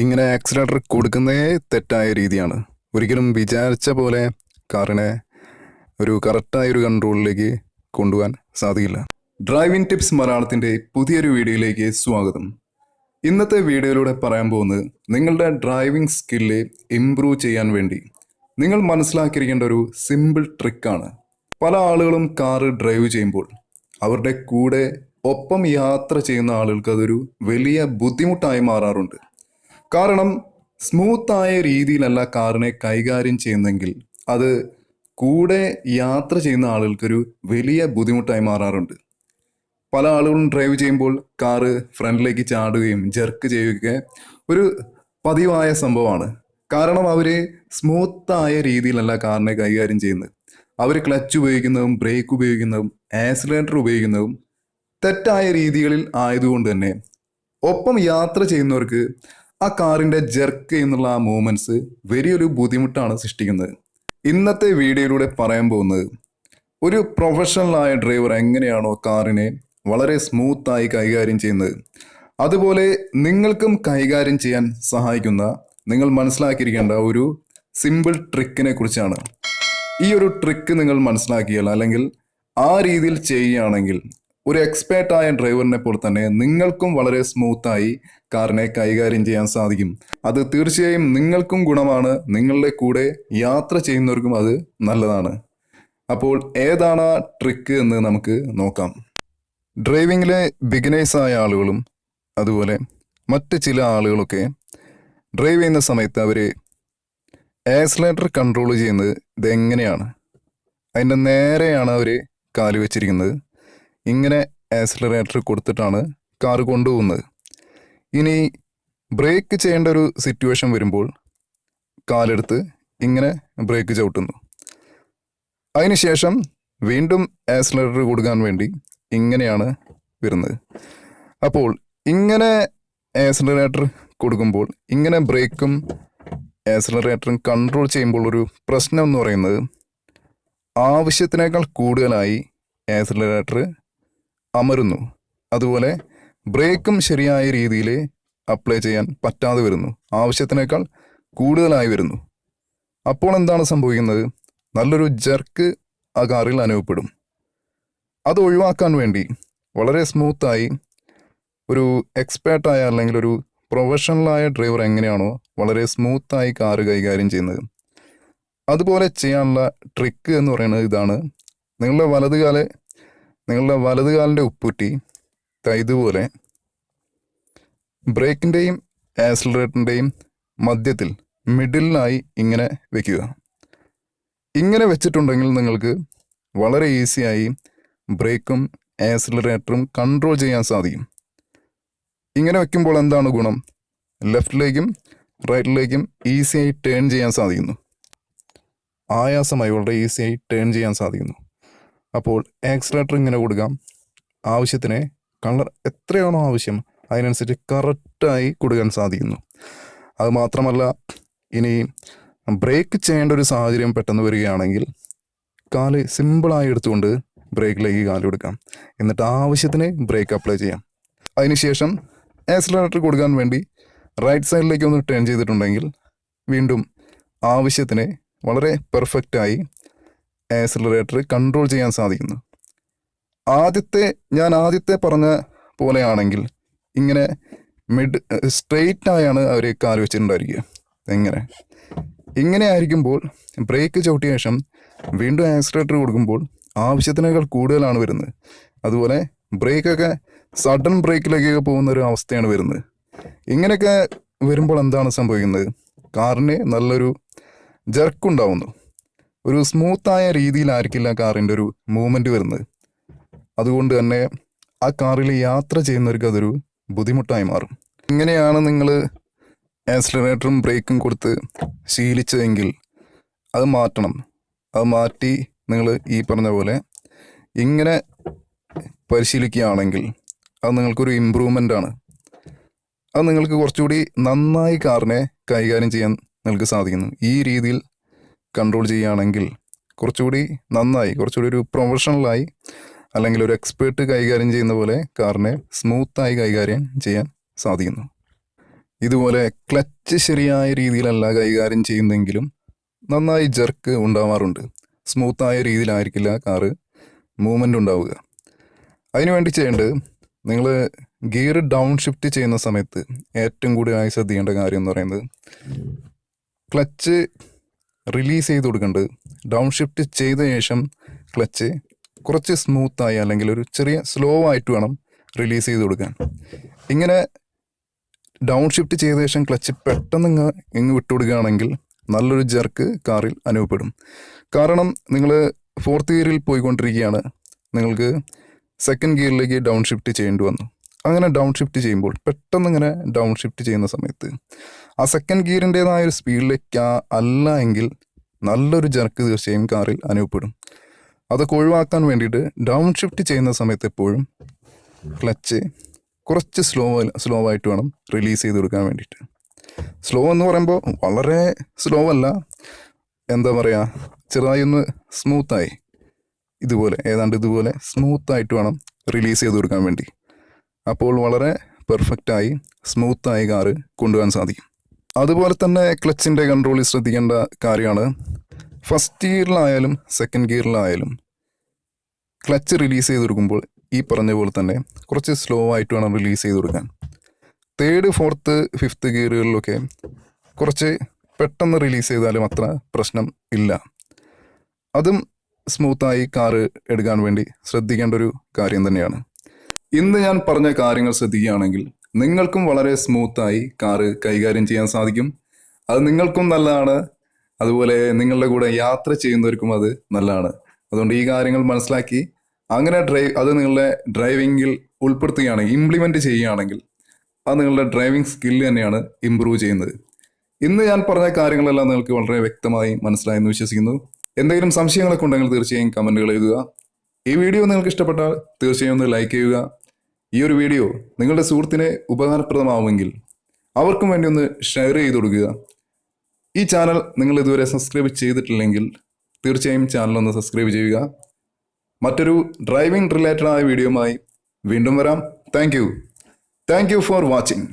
ഇങ്ങനെ ആക്സിലേറ്റർ കൊടുക്കുന്നതേ തെറ്റായ രീതിയാണ്. ഒരിക്കലും വിചാരിച്ച പോലെ കാറിനെ ഒരു കറക്റ്റായ ഒരു കൺട്രോളിലേക്ക് കൊണ്ടുപോകാൻ സാധിക്കില്ല. ഡ്രൈവിംഗ് ടിപ്സ് മലയാളത്തിന്റെ പുതിയൊരു വീഡിയോയിലേക്ക് സ്വാഗതം. ഇന്നത്തെ വീഡിയോയിലൂടെ പറയാൻ പോകുന്നത് നിങ്ങളുടെ ഡ്രൈവിംഗ് സ്കില്ല് ഇംപ്രൂവ് ചെയ്യാൻ വേണ്ടി. നിങ്ങൾ മനസ്സിലാക്കിയിരിക്കേണ്ട ഒരു സിമ്പിൾ ട്രിക്കാണ് പല ആളുകളും കാറ് ഡ്രൈവ് ചെയ്യുമ്പോൾ അവരുടെ കൂടെ ഒപ്പം യാത്ര ചെയ്യുന്ന ആളുകൾക്ക് അതൊരു വലിയ ബുദ്ധിമുട്ടായി മാറാറുണ്ട്. കാരണം സ്മൂത്തായ രീതിയിലല്ല കാറിനെ കൈകാര്യം ചെയ്യുന്നെങ്കിൽ അത് കൂടെ യാത്ര ചെയ്യുന്ന ആളുകൾക്കൊരു വലിയ ബുദ്ധിമുട്ടായി മാറാറുണ്ട്. പല ആളുകളും ഡ്രൈവ് ചെയ്യുമ്പോൾ കാറ് ഫ്രണ്ടിലേക്ക് ചാടുകയും ജെർക്ക് ചെയ്യുകയൊക്കെ ഒരു പതിവായ സംഭവമാണ്. കാരണം അവർ സ്മൂത്തായ രീതിയിലല്ല കാറിനെ കൈകാര്യം ചെയ്യുന്നത്. അവർ ക്ലച്ച് ഉപയോഗിക്കുന്നതും ബ്രേക്ക് ഉപയോഗിക്കുന്നതും ആക്സിലേറ്റർ ഉപയോഗിക്കുന്നതും തെറ്റായ രീതികളിൽ ആയതുകൊണ്ട് തന്നെ ഒപ്പം യാത്ര ചെയ്യുന്നവർക്ക് ആ കാറിന്റെ ജെർക്ക് എന്നുള്ള ആ മൂമെന്റ്സ് വലിയൊരു ബുദ്ധിമുട്ടാണ് സൃഷ്ടിക്കുന്നത്. ഇന്നത്തെ വീഡിയോയിലൂടെ പറയാൻ പോകുന്നത് ഒരു പ്രൊഫഷണലായ ഡ്രൈവർ എങ്ങനെയാണോ കാറിനെ വളരെ സ്മൂത്തായി കൈകാര്യം ചെയ്യുന്നത്? അതുപോലെ നിങ്ങൾക്കും കൈകാര്യം ചെയ്യാൻ സഹായിക്കുന്ന നിങ്ങൾ മനസ്സിലാക്കിയിരിക്കേണ്ട ഒരു സിമ്പിൾ ട്രിക്കിനെ കുറിച്ചാണ്. ഈ ഒരു ട്രിക്ക് നിങ്ങൾ മനസ്സിലാക്കിയാൽ അല്ലെങ്കിൽ ആ രീതിയിൽ ചെയ്യുകയാണെങ്കിൽ ഒരു എക്സ്പേർട്ട് ആയ ഡ്രൈവറിനെ പോലെ തന്നെ നിങ്ങൾക്കും വളരെ സ്മൂത്തായി കാറിനെ കൈകാര്യം ചെയ്യാൻ സാധിക്കും. അത് തീർച്ചയായും നിങ്ങൾക്കും ഗുണമാണ്. നിങ്ങളുടെ കൂടെ യാത്ര ചെയ്യുന്നവർക്കും അത് നല്ലതാണ്. അപ്പോൾ ഏതാണ് ആ ട്രിക്ക് എന്ന് നമുക്ക് നോക്കാം. ഡ്രൈവിങ്ങിലെ ബിഗിനേഴ്സായ ആളുകളും അതുപോലെ മറ്റ് ചില ആളുകളൊക്കെ ഡ്രൈവ് ചെയ്യുന്ന സമയത്ത് അവർ ആക്സിലേറ്റർ കൺട്രോൾ ചെയ്യുന്നത് ഇതെങ്ങനെയാണ് അതിന്റെ നേരെയാണ് അവർ കാൽ വെച്ചിരിക്കുന്നത്. ഇങ്ങനെ ആക്സിലറേറ്റർ കൊടുത്തിട്ടാണ് കാർ കൊണ്ടുപോകുന്നത്. ഇനി ബ്രേക്ക് ചെയ്യേണ്ട ഒരു സിറ്റുവേഷൻ വരുമ്പോൾ കാലെടുത്ത് ഇങ്ങനെ ബ്രേക്ക് ചവിട്ടുന്നു. അതിനുശേഷം വീണ്ടും ആക്സിലറേറ്റർ കൊടുക്കാൻ വേണ്ടി ഇങ്ങനെയാണ് വരുന്നത്. അപ്പോൾ ഇങ്ങനെ ആക്സിലറേറ്റർ കൊടുക്കുമ്പോൾ ഇങ്ങനെ ബ്രേക്കും ആക്സിലറേറ്ററും കൺട്രോൾ ചെയ്യുമ്പോൾ ഒരു പ്രശ്നം എന്ന് പറയുന്നത് ആവശ്യത്തിനേക്കാൾ കൂടുതലായി ആക്സിലറേറ്റർ അമരുന്നു. അതുപോലെ ബ്രേക്കും ശരിയായ രീതിയിൽ അപ്ലൈ ചെയ്യാൻ പറ്റാതെ വരുന്നു. ആവശ്യത്തിനേക്കാൾ കൂടുതലായി വരുന്നു. അപ്പോൾ എന്താണ് സംഭവിക്കുന്നത്? നല്ലൊരു ജർക്ക് ആ കാറിൽ അനുഭവപ്പെടും. അത് ഒഴിവാക്കാൻ വേണ്ടി വളരെ സ്മൂത്തായി ഒരു എക്സ്പേർട്ടായ അല്ലെങ്കിൽ ഒരു പ്രൊഫഷണലായ ഡ്രൈവർ എങ്ങനെയാണോ വളരെ സ്മൂത്തായി കാറ് കൈകാര്യം ചെയ്യുന്നത്. അതുപോലെ ചെയ്യാനുള്ള ട്രിക്ക് എന്ന് പറയുന്നത് ഇതാണ്. നിങ്ങളുടെ വലതുകാൽ നിങ്ങളുടെ വലതുകാലിന്റെ ഉപ്പൂറ്റി ഇതുപോലെ ബ്രേക്കിന്റെയും ആക്സിലറേറ്ററിന്റെയും മധ്യത്തിൽ മിഡിലായി ഇങ്ങനെ വെക്കുക. ഇങ്ങനെ വെച്ചിട്ടുണ്ടെങ്കിൽ നിങ്ങൾക്ക് വളരെ ഈസിയായി ബ്രേക്കും ആക്സിലറേറ്ററും കൺട്രോൾ ചെയ്യാൻ സാധിക്കും. ഇങ്ങനെ വയ്ക്കുമ്പോൾ എന്താണ് ഗുണം? ലെഫ്റ്റിലേക്കും റൈറ്റിലേക്കും ഈസിയായി ടേൺ ചെയ്യാൻ സാധിക്കുന്നു. ആയാസമായി വളരെ ഈസിയായി ടേൺ ചെയ്യാൻ സാധിക്കുന്നു. അപ്പോൾ ആക്സിലേറ്റർ ഇങ്ങനെ കൊടുക്കാം. ആവശ്യത്തിന് കളർ എത്രയാണോ ആവശ്യം അതിനനുസരിച്ച് കറക്റ്റായി കൊടുക്കാൻ സാധിക്കുന്നു. അത് മാത്രമല്ല ഇനി ബ്രേക്ക് ചെയ്യേണ്ട ഒരു സാഹചര്യം പെട്ടെന്ന് വരികയാണെങ്കിൽ കാൽ സിമ്പിളായി എടുത്തുകൊണ്ട് ബ്രേക്കിലേക്ക് കാൽ കൊടുക്കാം. എന്നിട്ട് ആവശ്യത്തിന് ബ്രേക്ക് അപ്ലൈ ചെയ്യാം. അതിനുശേഷം ആക്സിലറേറ്റർ കൊടുക്കാൻ വേണ്ടി റൈറ്റ് സൈഡിലേക്ക് ഒന്ന് ടേൺ ചെയ്തിട്ടുണ്ടെങ്കിൽ വീണ്ടും ആവശ്യത്തിന് വളരെ പെർഫെക്റ്റായി ആക്സിലറേറ്റർ കൺട്രോൾ ചെയ്യാൻ സാധിക്കുന്നു. ആദ്യത്തെ ഞാൻ ആദ്യത്തെ പറഞ്ഞ പോലെയാണെങ്കിൽ ഇങ്ങനെ മിഡ് സ്ട്രെയിറ്റ് ആയാണ് അവർ കാൽ വെച്ചിട്ടുണ്ടായിരിക്കുക. എങ്ങനെ ഇങ്ങനെ ആയിരിക്കുമ്പോൾ ബ്രേക്ക് ചവിട്ടിയ ശേഷം വീണ്ടും ആക്സിലേറ്റർ കൊടുക്കുമ്പോൾ ആവശ്യത്തിനേക്കാൾ കൂടുതലാണ് വരുന്നത്. അതുപോലെ ബ്രേക്കൊക്കെ സഡൻ ബ്രേക്കിലേക്കൊക്കെ പോകുന്ന ഒരു അവസ്ഥയാണ് വരുന്നത്. ഇങ്ങനെയൊക്കെ വരുമ്പോൾ എന്താണ് സംഭവിക്കുന്നത്? കാറിന് നല്ലൊരു ജർക്കുണ്ടാവുന്നു ഒരു സ്മൂത്തായ രീതിയിലായിരിക്കില്ല കാറിന്റെ ഒരു മൂവ്മെന്റ് വരുന്നത്. അതുകൊണ്ട് തന്നെ ആ കാറിൽ യാത്ര ചെയ്യുന്നവർക്ക് അതൊരു ബുദ്ധിമുട്ടായി മാറും. ഇങ്ങനെയാണ് നിങ്ങൾ ആക്സിലറേറ്ററും ബ്രേക്കും കൊടുത്ത് ശീലിച്ചതെങ്കിൽ അത് മാറ്റണം. അത് മാറ്റി നിങ്ങൾ ഈ പറഞ്ഞ പോലെ ഇങ്ങനെ പരിശീലിക്കുകയാണെങ്കിൽ അത് നിങ്ങൾക്കൊരു ഇമ്പ്രൂവ്മെന്റ് ആണ്. അത് നിങ്ങൾക്ക് കുറച്ചുകൂടി നന്നായി കാറിനെ കൈകാര്യം ചെയ്യാൻ നിങ്ങൾക്ക് സാധിക്കുന്നു. ഈ രീതിയിൽ കൺട്രോൾ ചെയ്യുകയാണെങ്കിൽ കുറച്ചുകൂടി നന്നായി കുറച്ചുകൂടി ഒരു പ്രൊഫഷണലായി അല്ലെങ്കിൽ ഒരു എക്സ്പേർട്ട് കൈകാര്യം ചെയ്യുന്ന പോലെ കാറിനെ സ്മൂത്തായി കൈകാര്യം ചെയ്യാൻ സാധിക്കുന്നു. ഇതുപോലെ ക്ലച്ച് ശരിയായ രീതിയിലല്ല കൈകാര്യം ചെയ്യുന്നെങ്കിലും നന്നായി ജർക്ക് ഉണ്ടാവാറുണ്ട്. സ്മൂത്തായ രീതിയിലായിരിക്കില്ല കാറ് മൂവ്മെന്റ് ഉണ്ടാവുക. അതിനുവേണ്ടി ചെയ്യേണ്ടത് നിങ്ങൾ ഗിയർ ഡൗൺ ഷിഫ്റ്റ് ചെയ്യുന്ന സമയത്ത് ഏറ്റവും കൂടുതലായി ശ്രദ്ധിക്കേണ്ട കാര്യം എന്ന് പറയുന്നത് ക്ലച്ച് റിലീസ് ചെയ്ത് കൊടുക്കേണ്ടത് ഡൗൺ ഷിഫ്റ്റ് ചെയ്ത ശേഷം ക്ലച്ച് കുറച്ച് സ്മൂത്തായി അല്ലെങ്കിൽ ഒരു ചെറിയ സ്ലോ ആയിട്ട് വേണം റിലീസ് ചെയ്ത് കൊടുക്കാൻ. ഇങ്ങനെ ഡൗൺ ഷിഫ്റ്റ് ചെയ്ത ശേഷം ക്ലച്ച് പെട്ടെന്ന് ഇങ്ങ് ഇങ്ങ് വിട്ടുകൊടുക്കുകയാണെങ്കിൽ നല്ലൊരു ജെർക്ക് കാറിൽ അനുഭവപ്പെടും. കാരണം നിങ്ങൾ ഫോർത്ത് ഗിയറിൽ പോയിക്കൊണ്ടിരിക്കുകയാണ്. നിങ്ങൾക്ക് സെക്കൻഡ് ഗിയറിലേക്ക് ഡൗൺ ഷിഫ്റ്റ് ചെയ്യേണ്ടി വന്നു. അങ്ങനെ ഡൗൺ ഷിഫ്റ്റ് ചെയ്യുമ്പോൾ പെട്ടെന്ന് ഇങ്ങനെ ഡൗൺ ഷിഫ്റ്റ് ചെയ്യുന്ന സമയത്ത് ആ സെക്കൻഡ് ഗിയറിന്റെതായ ഒരു സ്പീഡിലേക്ക് അല്ല എങ്കിൽ നല്ലൊരു ജർക്ക് തീർച്ചയായും കാറിൽ അനുഭവപ്പെടും. അതൊക്കെ ഒഴിവാക്കാൻ വേണ്ടിയിട്ട് ഡൗൺ ഷിഫ്റ്റ് ചെയ്യുന്ന സമയത്ത് എപ്പോഴും ക്ലച്ച് കുറച്ച് സ്ലോ സ്ലോ ആയിട്ട് വേണം റിലീസ് ചെയ്ത് കൊടുക്കാൻ വേണ്ടിയിട്ട്. സ്ലോ എന്ന് പറയുമ്പോൾ വളരെ സ്ലോ അല്ല എന്താ പറയുക ചെറുതായി ഒന്ന് സ്മൂത്തായി ഇതുപോലെ ഏതാണ്ട് ഇതുപോലെ സ്മൂത്തായിട്ട് വേണം റിലീസ് ചെയ്ത് കൊടുക്കാൻ വേണ്ടി. അപ്പോൾ വളരെ പെർഫെക്റ്റായി സ്മൂത്തായി കാറ് കൊണ്ടുപോകാൻ സാധിക്കും. അതുപോലെ തന്നെ ക്ലച്ചിന്റെ കൺട്രോളിൽ ശ്രദ്ധിക്കേണ്ട കാര്യമാണ് ഫസ്റ്റ് ഗിയറിലായാലും സെക്കൻഡ് ഗിയറിലായാലും ക്ലച്ച് റിലീസ് ചെയ്ത് കൊടുക്കുമ്പോൾ ഈ പറഞ്ഞ പോലെ തന്നെ കുറച്ച് സ്ലോ ആയിട്ട് വേണം റിലീസ് ചെയ്ത് കൊടുക്കാൻ തേർഡ് ഫോർത്ത് ഫിഫ്ത്ത് ഗിയറുകളിലൊക്കെ കുറച്ച് പെട്ടെന്ന് റിലീസ് ചെയ്താലും അത്ര പ്രശ്നം ഇല്ല. അതും സ്മൂത്തായി കാറ് എടുക്കാൻ വേണ്ടി ശ്രദ്ധിക്കേണ്ട ഒരു കാര്യം തന്നെയാണ്. ഇന്ന് ഞാൻ പറഞ്ഞ കാര്യങ്ങൾ ശ്രദ്ധിക്കുകയാണെങ്കിൽ നിങ്ങൾക്കും വളരെ സ്മൂത്തായി കാറ് കൈകാര്യം ചെയ്യാൻ സാധിക്കും. അത് നിങ്ങൾക്കും നല്ലതാണ്. അതുപോലെ നിങ്ങളുടെ കൂടെ യാത്ര ചെയ്യുന്നവർക്കും അത് നല്ലതാണ്. അതുകൊണ്ട് ഈ കാര്യങ്ങൾ മനസ്സിലാക്കി. അങ്ങനെ ഡ്രൈവ് അത് നിങ്ങളുടെ ഡ്രൈവിങ്ങിൽ ഉൾപ്പെടുത്തുകയാണെങ്കിൽ ഇംപ്ലിമെന്റ് ചെയ്യുകയാണെങ്കിൽ അത് നിങ്ങളുടെ ഡ്രൈവിംഗ് സ്കില്ല് തന്നെയാണ് ഇമ്പ്രൂവ് ചെയ്യുന്നത്. ഇന്ന് ഞാൻ പറഞ്ഞ കാര്യങ്ങളെല്ലാം നിങ്ങൾക്ക് വളരെ വ്യക്തമായി മനസ്സിലായെന്ന് വിശ്വസിക്കുന്നു. എന്തെങ്കിലും സംശയങ്ങളൊക്കെ ഉണ്ടെങ്കിൽ തീർച്ചയായും കമന്റുകൾ എഴുതുക. ഈ വീഡിയോ നിങ്ങൾക്ക് ഇഷ്ടപ്പെട്ടാൽ തീർച്ചയായും ഒന്ന് ലൈക്ക് ചെയ്യുക. ഈ ഒരു വീഡിയോ നിങ്ങളുടെ സുഹൃത്തിന് ഉപകാരപ്രദമാവുമെങ്കിൽ അവർക്കും വേണ്ടി ഒന്ന് ഷെയർ ചെയ്ത് കൊടുക്കുക. ഈ ചാനൽ നിങ്ങൾ ഇതുവരെ സബ്സ്ക്രൈബ് ചെയ്തിട്ടില്ലെങ്കിൽ തീർച്ചയായും ചാനൽ ഒന്ന് സബ്സ്ക്രൈബ് ചെയ്യുക. മറ്റൊരു ഡ്രൈവിംഗ് റിലേറ്റഡായ ആയ വീഡിയോയുമായി വീണ്ടും വരാം. Thank you thank you for watching